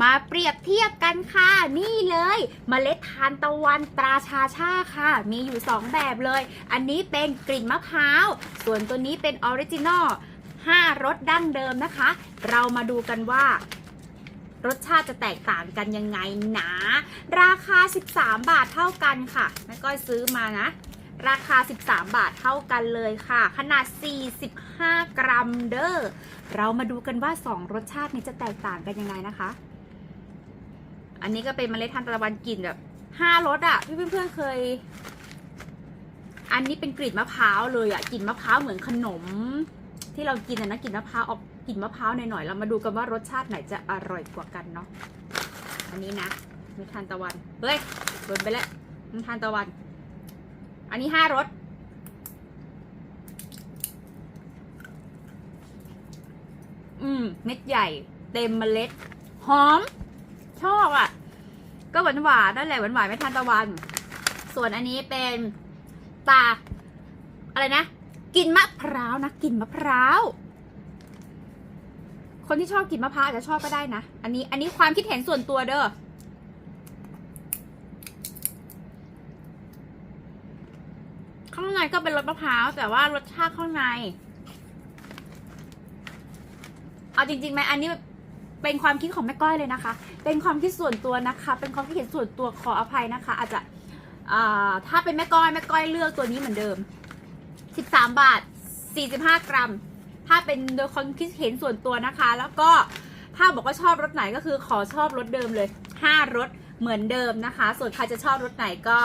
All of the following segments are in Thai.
มาเปรียบเทียบกันค่ะ นี่เลยเมล็ดทานตะวันตราชาชาค่ะ มีอยู่ 2 แบบเลย อันนี้เป็นกลิ่นมะพร้าว ส่วนตัวนี้เป็นออริจินอล5รสดั้งเดิมนะคะ เรามาดูกันว่ารสชาติจะแตกต่างกันยังไงนะ ราคา 13 บาทเท่ากันค่ะแม่ก้อยซื้อมานะ ราคา 13 บาทเท่ากันเลยค่ะ ขนาด 45 กรัมเด้อเรามาดูกันว่า 2 รสชาตินี้จะแตกต่างกันยังไงนะคะ อันนี้ก็เป็นเมล็ดทานตะวันกลิ่นแบบ5รสอะพี่เพื่อนๆเคย อันนี้เป็นกลิ่นมะพร้าวเลยอะกลิ่นมะพร้าวเหมือนขนม ที่เรากินอะนะกลิ่นมะพร้าวออกกลิ่นมะพร้าวหน่อยๆเรามาดูกันว่ารสชาติไหนจะอร่อยกว่ากันเนาะอันนี้นะเมล็ดทานตะวันเฮ้ยโดนไปแล้วเมล็ดทานตะวัน อันนี้ห้ารสอืมเม็ดใหญ่ เต็มเมล็ด หอม ชอบอะ ก็หวานหวานๆนั่นแหละหวานหวานๆไม่ทานตะวัน ส่วนอันนี้เป็นตา อะไรนะ กินมะพร้าวนะกินมะพร้าว คนที่ชอบกินมะพร้าวอาจจะชอบก็ได้นะ อันนี้อันนี้ความคิดเห็นส่วนตัวเด้อข้างในก็เป็นรสมะพร้าวแต่ว่ารสชาติข้างใน เอาจริงๆไหมอันนี้ เป็นความคิดของแม่ก้อยเลยนะคะ เป็นความคิดส่วนตัวนะคะ เป็นความคิดเห็นส่วนตัวขออภัยนะคะ อาจจะถ้าเป็นแม่ก้อยแม่ก้อยเลือกตัวนี้เหมือนเดิม 13 บาท 45 กรัม ถ้าเป็นโดยความคิดเห็นส่วนตัวนะคะ แล้วก็ถ้าบอกว่าชอบรสไหนก็คือขอชอบรสเดิมเลย 5รสเหมือนเดิมนะคะ ส่วนใครจะชอบรสไหนก็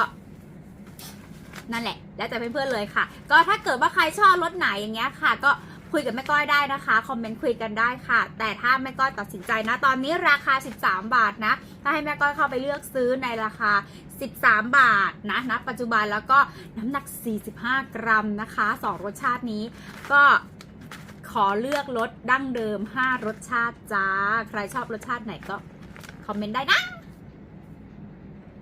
นั่นแหละ แล้วแต่เพื่อนๆเลยค่ะ ก็ถ้าเกิดว่าใครชอบรถไหนอย่างเงี้ยค่ะ ก็ คุยกับแม่ก้อยได้นะคะ คอมเมนต์คุยกันได้ค่ะ แต่ถ้าแม่ก้อยตัดสินใจนะ ตอนนี้ราคา 13 บาทนะ ถ้าให้แม่ก้อยเข้าไปเลือกซื้อในราคา 13 บาทนะณปัจจุบันแล้วก็น้ำหนัก 45 กรัมนะคะสองรสชาตินี้ก็ขอเลือกรสดั้งเดิม 5 รสชาติจ้า ใครชอบรสชาติไหนก็คอมเมนต์ได้นะ